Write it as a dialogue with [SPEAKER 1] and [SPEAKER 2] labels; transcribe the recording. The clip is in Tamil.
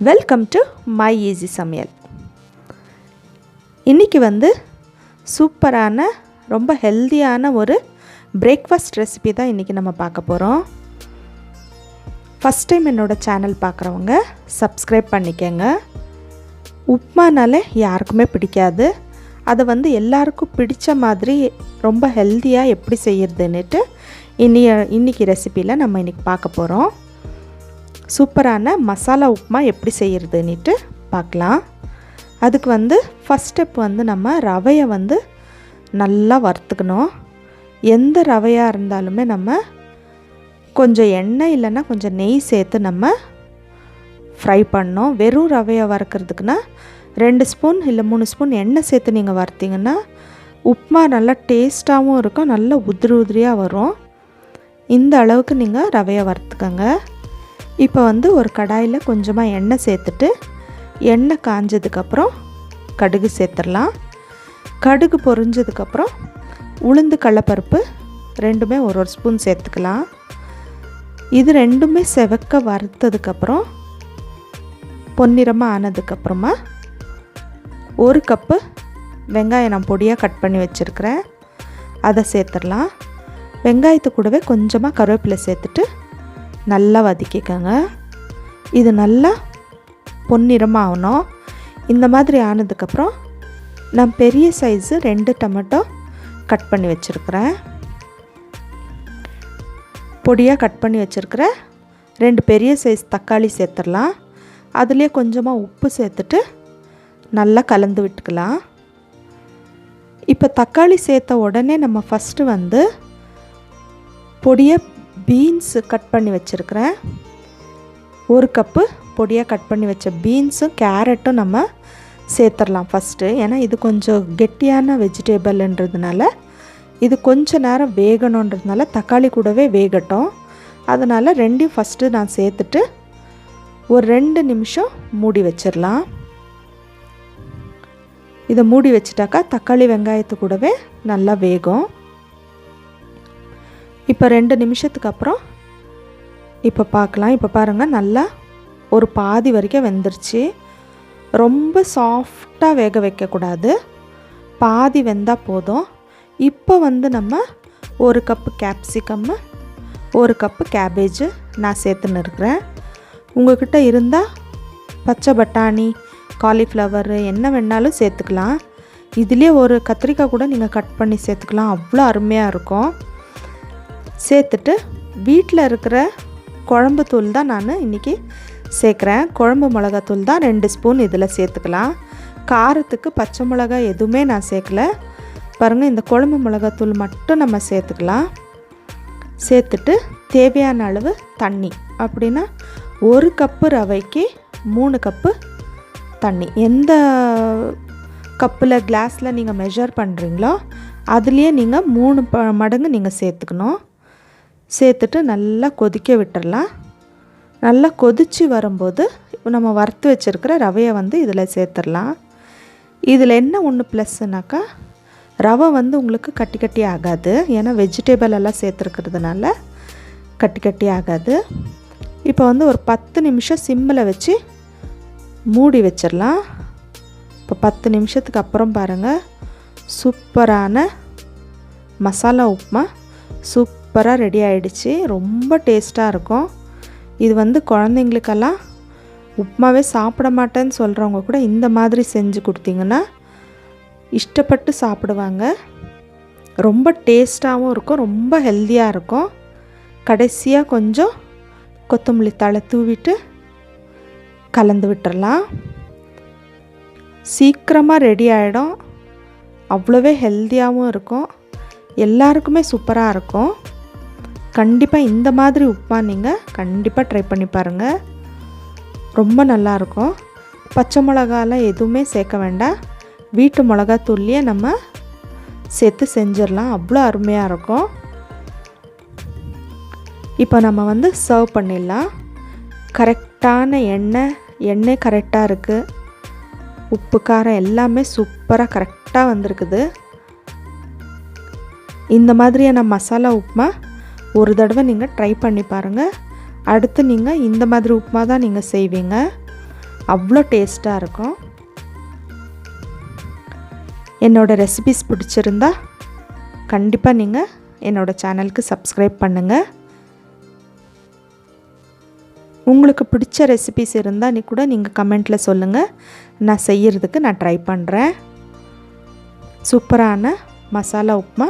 [SPEAKER 1] வெல்கம் டு மை ஈஸி சமையல் இன்றைக்கி வந்து சூப்பரான ரொம்ப ஹெல்த்தியான ஒரு பிரேக்ஃபாஸ்ட் ரெசிபி தான் இன்றைக்கி நம்ம பார்க்க போகிறோம் ஃபஸ்ட் டைம் என்னோடய சேனல் பார்க்குறவங்க சப்ஸ்கிரைப் பண்ணிக்கங்க. உப்மானாலே யாருக்குமே பிடிக்காது. அதை வந்து எல்லாருக்கும் பிடித்த மாதிரி ரொம்ப ஹெல்த்தியாக எப்படி செய்யறதுன்னுட்டு இன்னி இன்றைக்கி ரெசிப்பியில் நம்ம இன்றைக்கி பார்க்க போகிறோம் சூப்பரான மசாலா உப்புமா எப்படி செய்கிறதுன்னுட்டு பார்க்கலாம். அதுக்கு வந்து ஃபஸ்ட் ஸ்டெப் வந்து நம்ம ரவையை வந்து நல்லா வறுத்துக்கணும். எந்த ரவையாக இருந்தாலுமே நம்ம கொஞ்சம் எண்ணெய் இல்லைன்னா கொஞ்சம் நெய் சேர்த்து நம்ம ஃப்ரை பண்ணோம் வெறும் ரவையை வறுக்கிறதுக்குன்னா ரெண்டு ஸ்பூன் இல்லை மூணு ஸ்பூன் எண்ணெய் சேர்த்து நீங்கள் வறுத்தீங்கன்னா உப்புமா நல்லா டேஸ்ட்டாகவும் இருக்கும் நல்ல உதிரி உதிரியாக வரும். இந்த அளவுக்கு நீங்கள் ரவையை வறுத்துக்கோங்க. இப்போ வந்து ஒரு கடாயில் கொஞ்சமாக எண்ணெய் சேர்த்துட்டு எண்ணெய் காஞ்சதுக்கப்புறம் கடுகு சேர்த்துடலாம். கடுகு பொரிஞ்சதுக்கப்புறம் உளுந்து கடலப்பருப்பு ரெண்டுமே ஒரு ஒரு ஸ்பூன் சேர்த்துக்கலாம். இது ரெண்டுமே செவக்க வறுத்ததுக்கப்புறம் பொன்னிறமாக ஆனதுக்கப்புறமா ஒரு கப்பு வெங்காயம் நான் பொடியாக கட் பண்ணி வச்சுருக்கிறேன். அதை சேர்த்துடலாம். வெங்காயத்து கூடவே கொஞ்சமாக கருவேப்பிலை சேர்த்துட்டு நல்லா வதக்கிக்கோங்க. இது நல்லா பொன்னிறமாக ஆகணும் இந்த மாதிரி ஆனதுக்கப்புறம் நான் பெரிய சைஸு ரெண்டு டொமேட்டோ கட் பண்ணி வச்சுருக்கிறேன். பொடியாக கட் பண்ணி வச்சுருக்கிற ரெண்டு பெரிய சைஸ் தக்காளி சேர்த்துடலாம். அதுலேயே கொஞ்சமாக உப்பு சேர்த்துட்டு நல்லா கலந்து விட்டுக்கலாம். இப்போ தக்காளி சேர்த்த உடனே நம்ம ஃபஸ்ட்டு வந்து பொடியை பீன்ஸு கட் பண்ணி வச்சுருக்கிறேன். ஒரு கப்பு பொடியாக கட் பண்ணி வச்ச பீன்ஸும் கேரட்டும் நம்ம சேர்த்துடலாம் ஃபஸ்ட்டு ஏன்னா இது கொஞ்சம் கெட்டியான வெஜிடேபிள்ன்றதுனால இது கொஞ்ச நேரம் வேகணுன்றதுனால தக்காளி கூடவே வேகட்டும். அதனால் ரெண்டையும் ஃபஸ்ட்டு நான் சேர்த்துட்டு ஒரு ரெண்டு நிமிஷம் மூடி வச்சிடலாம். இதை மூடி வச்சிட்டாக்கா தக்காளி வெங்காயத்து கூடவே நல்லா வேகும். இப்போ ரெண்டு நிமிஷத்துக்கு அப்புறம் இப்போ பார்க்கலாம். இப்போ பாருங்கள் நல்லா ஒரு பாதி வரைக்கும் வெந்துருச்சு. ரொம்ப சாஃப்டாக வேக வைக்கக்கூடாது. பாதி வெந்தால் போதும். இப்போ வந்து நம்ம ஒரு கப்பு கேப்சிகம் ஒரு கப்பு கேபேஜு நான் சேர்த்துன்னு இருக்கிறேன் உங்கள்கிட்ட இருந்தால் பச்சை பட்டாணி காலிஃப்ளவர் என்ன வேணாலும் சேர்த்துக்கலாம். இதுலேயே ஒரு கத்திரிக்காய் கூட நீங்கள் கட் பண்ணி சேர்த்துக்கலாம். அவ்வளோ அருமையாக இருக்கும். சேர்த்துட்டு வீட்டில் இருக்கிற குழம்பு தூள் தான் நான் இன்றைக்கி சேர்க்குறேன். குழம்பு மிளகாத்தூள் தான் ரெண்டு ஸ்பூன் இதில் சேர்த்துக்கலாம். காரத்துக்கு பச்சை மிளகா எதுவுமே நான் சேர்க்கல. பாருங்கள் இந்த குழம்பு மிளகாத்தூள் மட்டும் நம்ம சேர்த்துக்கலாம். சேர்த்துட்டு தேவையான அளவு தண்ணி. அப்படின்னா ஒரு கப்பு ரவைக்கு மூணு கப்பு தண்ணி. எந்த கப்பில் கிளாஸில் நீங்கள் மெஷர் பண்ணுறீங்களோ அதுலேயே நீங்கள் மூணு ப மடங்கு நீங்கள் சேர்த்துக்கணும். சேர்த்துட்டு நல்லா கொதிக்க விட்டுடலாம் நல்லா கொதித்து வரும்போது நம்ம வறுத்து வச்சுருக்கிற ரவையை வந்து இதில் சேர்த்துடலாம். இதில் என்ன ஒன்று ப்ளஸ்னாக்கா ரவை வந்து உங்களுக்கு கட்டி கட்டி ஆகாது. ஏன்னா வெஜிடேபிள் எல்லாம் சேர்த்துருக்கிறதுனால கட்டி கட்டி ஆகாது. இப்போ வந்து ஒரு பத்து நிமிஷம் சிம்மில் வச்சு மூடி வச்சிடலாம். இப்போ பத்து நிமிஷத்துக்கு அப்புறம் பாருங்கள் சூப்பரான மசாலா உப்புமா சூப் சூப்பராக ரெடி ஆகிடுச்சு ரொம்ப டேஸ்ட்டாக இருக்கும். இது வந்து குழந்தைங்களுக்கெல்லாம் உப்புமாவே சாப்பிட மாட்டேன்னு சொல்கிறவங்க கூட இந்த மாதிரி செஞ்சு கொடுத்தீங்கன்னா இஷ்டப்பட்டு சாப்பிடுவாங்க. ரொம்ப டேஸ்ட்டாகவும் இருக்கும். ரொம்ப ஹெல்த்தியாக இருக்கும். கடைசியாக கொஞ்சம் கொத்தமல்லி தழை தூவிட்டு கலந்து விட்டுறலாம். சீக்கிரமாக ரெடி ஆகிடும் அவ்வளோவே ஹெல்த்தியாகவும் இருக்கும். எல்லாருக்குமே சூப்பராக இருக்கும். கண்டிப்பாக இந்த மாதிரி உப்புமா நீங்கள் கண்டிப்பாக ட்ரை பண்ணி பாருங்கள் ரொம்ப நல்லாயிருக்கும் பச்சை மிளகாலாம் எதுவுமே சேர்க்க வேண்டாம். வீட்டு மிளகாத்தூள்லேயே நம்ம சேர்த்து செஞ்சிடலாம். அவ்வளோ அருமையாக இருக்கும். இப்போ நம்ம வந்து சர்வ் பண்ணிடலாம். கரெக்டான எண்ணெய் எண்ணெய் கரெக்டாக இருக்குது உப்பு காரம் எல்லாமே சூப்பராக கரெக்டாக வந்திருக்குது. இந்த மாதிரியான மசாலா உப்புமா ஒரு தடவை நீங்கள் ட்ரை பண்ணி பாருங்கள் அடுத்து நீங்கள் இந்த மாதிரி உப்புமா தான் நீங்கள் செய்வீங்க. அவ்வளோ டேஸ்ட்டாக இருக்கும். என்னோடய ரெசிபிஸ் பிடிச்சிருந்தா கண்டிப்பாக நீங்கள் என்னோடய சேனலுக்கு சப்ஸ்கிரைப் பண்ணுங்கள் உங்களுக்கு பிடிச்ச ரெசிபிஸ் இருந்தால் நீ கூட நீங்கள் கமெண்ட்டில் சொல்லுங்கள் நான் செய்கிறதுக்கு நான் ட்ரை பண்ணுறேன் சூப்பரான மசாலா உப்புமா